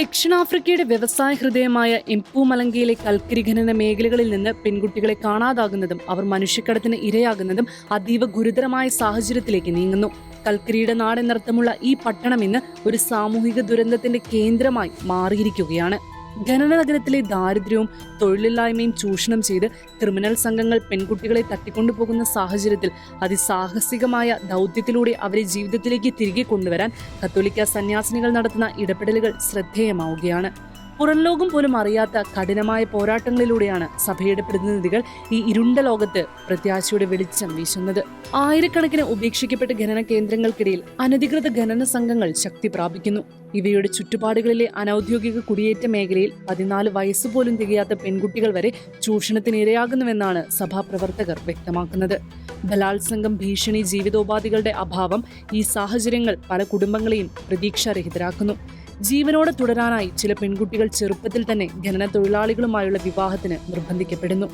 ദക്ഷിണാഫ്രിക്കയുടെ വ്യവസായ ഹൃദയമായ എംപുമലങ്കയിലെ കൽക്കരി ഖനന മേഖലകളിൽ നിന്ന് പെൺകുട്ടികളെ കാണാതാകുന്നതും അവർ മനുഷ്യക്കടത്തിന് ഇരയാകുന്നതും അതീവ ഗുരുതരമായ സാഹചര്യത്തിലേക്ക് നീങ്ങുന്നു. കൽക്കരിയുടെ നാടെന്നർത്ഥമുള്ള ഈ പട്ടണം ഇന്ന് ഒരു സാമൂഹിക ദുരന്തത്തിന്റെ കേന്ദ്രമായി മാറിയിരിക്കുകയാണ്. ഖനന നഗരത്തിലെ ദാരിദ്ര്യവും തൊഴിലില്ലായ്മയും ചൂഷണം ചെയ്ത് ക്രിമിനൽ സംഘങ്ങൾ പെൺകുട്ടികളെ തട്ടിക്കൊണ്ടുപോകുന്ന സാഹചര്യത്തിൽ അതിസാഹസികമായ ദൗത്യത്തിലൂടെ അവരെ ജീവിതത്തിലേക്ക് തിരികെ കൊണ്ടുവരാൻ കത്തോലിക്ക സന്യാസിനികൾ നടത്തുന്ന ഇടപെടലുകൾ ശ്രദ്ധേയമാവുകയാണ്. പുറംലോകം പോലും അറിയാത്ത കഠിനമായ പോരാട്ടങ്ങളിലൂടെയാണ് സഭയുടെ പ്രതിനിധികൾ ഈ ഇരുണ്ട ലോകത്ത് പ്രത്യാശയുടെ വെളിച്ചം വീശുന്നത്. ആയിരക്കണക്കിന് ഉപേക്ഷിക്കപ്പെട്ട ഖനന കേന്ദ്രങ്ങൾക്കിടയിൽ അനധികൃത ഖനന സംഘങ്ങൾ ശക്തി പ്രാപിക്കുന്നു. ഇവയുടെ ചുറ്റുപാടുകളിലെ അനൌദ്യോഗിക കുടിയേറ്റ മേഖലയിൽ പതിനാല് വയസ്സ് പോലും തികയാത്ത പെൺകുട്ടികൾ വരെ ചൂഷണത്തിനിരയാകുന്നുവെന്നാണ് സഭാ പ്രവർത്തകർ വ്യക്തമാക്കുന്നത്. ബലാത്സംഗം ഭീഷണി ജീവിതോപാധികളുടെ അഭാവം ഈ സാഹചര്യങ്ങൾ പല കുടുംബങ്ങളെയും പ്രതീക്ഷാരഹിതരാക്കുന്നു. ജീവനോടെ തുടരാനായി ചില പെൺകുട്ടികൾ ചെറുപ്പത്തിൽ തന്നെ ഖനന തൊഴിലാളികളുമായുള്ള വിവാഹത്തിന് നിർബന്ധിക്കപ്പെടുന്നു.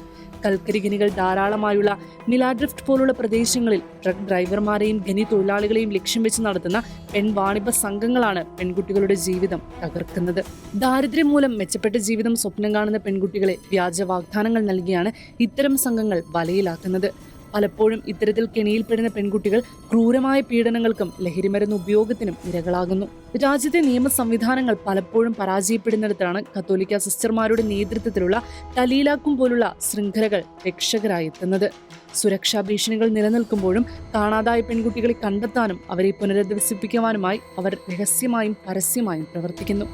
കൽക്കരി ഖനികൾ ധാരാളമായുള്ള മിലാഡ്രിഫ്റ്റ് പോലുള്ള പ്രദേശങ്ങളിൽ ട്രക്ക് ഡ്രൈവർമാരെയും ഖനി തൊഴിലാളികളെയും ലക്ഷ്യം വെച്ച് നടത്തുന്ന പെൺവാണിഭ സംഘങ്ങളാണ് പെൺകുട്ടികളുടെ ജീവിതം തകർക്കുന്നത്. ദാരിദ്ര്യം മൂലം മെച്ചപ്പെട്ട ജീവിതം സ്വപ്നം കാണുന്ന പെൺകുട്ടികളെ വ്യാജ വാഗ്ദാനങ്ങൾ നൽകിയാണ് ഇത്തരം സംഘങ്ങൾ വലയിലാക്കുന്നത്. പലപ്പോഴും ഇത്തരത്തിൽ കെണിയിൽപ്പെടുന്ന പെൺകുട്ടികൾ ക്രൂരമായ പീഡനങ്ങൾക്കും ലഹരിമരുന്ന് ഉപയോഗത്തിനും ഇരകളാകുന്നു. രാജ്യത്തെ നിയമ സംവിധാനങ്ങൾ പലപ്പോഴും പരാജയപ്പെടുന്നിടത്താണ് കത്തോലിക്ക സിസ്റ്റർമാരുടെ നേതൃത്വത്തിലുള്ള കലീലാക്കും പോലുള്ള ശൃംഖലകൾ രക്ഷകരായി എത്തുന്നത് സുരക്ഷാ ഭീഷണികൾ നിലനിൽക്കുമ്പോഴും കാണാതായ പെൺകുട്ടികളെ കണ്ടെത്താനും അവരെ പുനരധിവസിപ്പിക്കുവാനുമായി അവർ രഹസ്യമായും പരസ്യമായും പ്രവർത്തിക്കുന്നു.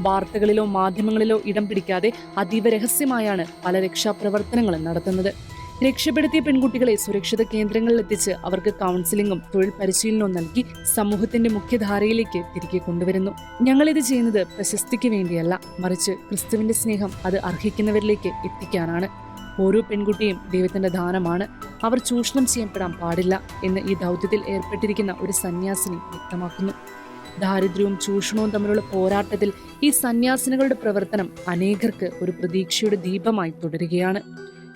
വാർത്തകളിലോ മാധ്യമങ്ങളിലോ ഇടം പിടിക്കാതെ അതീവ രഹസ്യമായാണ് പല രക്ഷാപ്രവർത്തനങ്ങളും നടത്തുന്നത്. രക്ഷപ്പെടുത്തിയ പെൺകുട്ടികളെ സുരക്ഷിത കേന്ദ്രങ്ങളിൽ എത്തിച്ച് അവർക്ക് കൗൺസിലിംഗും തൊഴിൽ പരിശീലനവും നൽകി സമൂഹത്തിന്റെ മുഖ്യധാരയിലേക്ക് തിരികെ കൊണ്ടുവരുന്നു. ഞങ്ങളിത് ചെയ്യുന്നത് പ്രശസ്തിക്ക് വേണ്ടിയല്ല മറിച്ച് ക്രിസ്തുവിന്റെ സ്നേഹം അത് അർഹിക്കുന്നവരിലേക്ക് എത്തിക്കാനാണ്. ഓരോ പെൺകുട്ടിയും ദൈവത്തിന്റെ ദാനമാണ്. അവർ ചൂഷണം ചെയ്യപ്പെടാൻ പാടില്ല എന്ന് ഈ ദൗത്യത്തിൽ ഏർപ്പെട്ടിരിക്കുന്ന ഒരു സന്യാസിനി വ്യക്തമാക്കുന്നു. ദാരിദ്ര്യവും ചൂഷണവും തമ്മിലുള്ള പോരാട്ടത്തിൽ ഈ സന്യാസിനികളുടെ പ്രവർത്തനം അനേകർക്ക് ഒരു പ്രതീക്ഷയുടെ ദീപമായി തുടരുകയാണ്.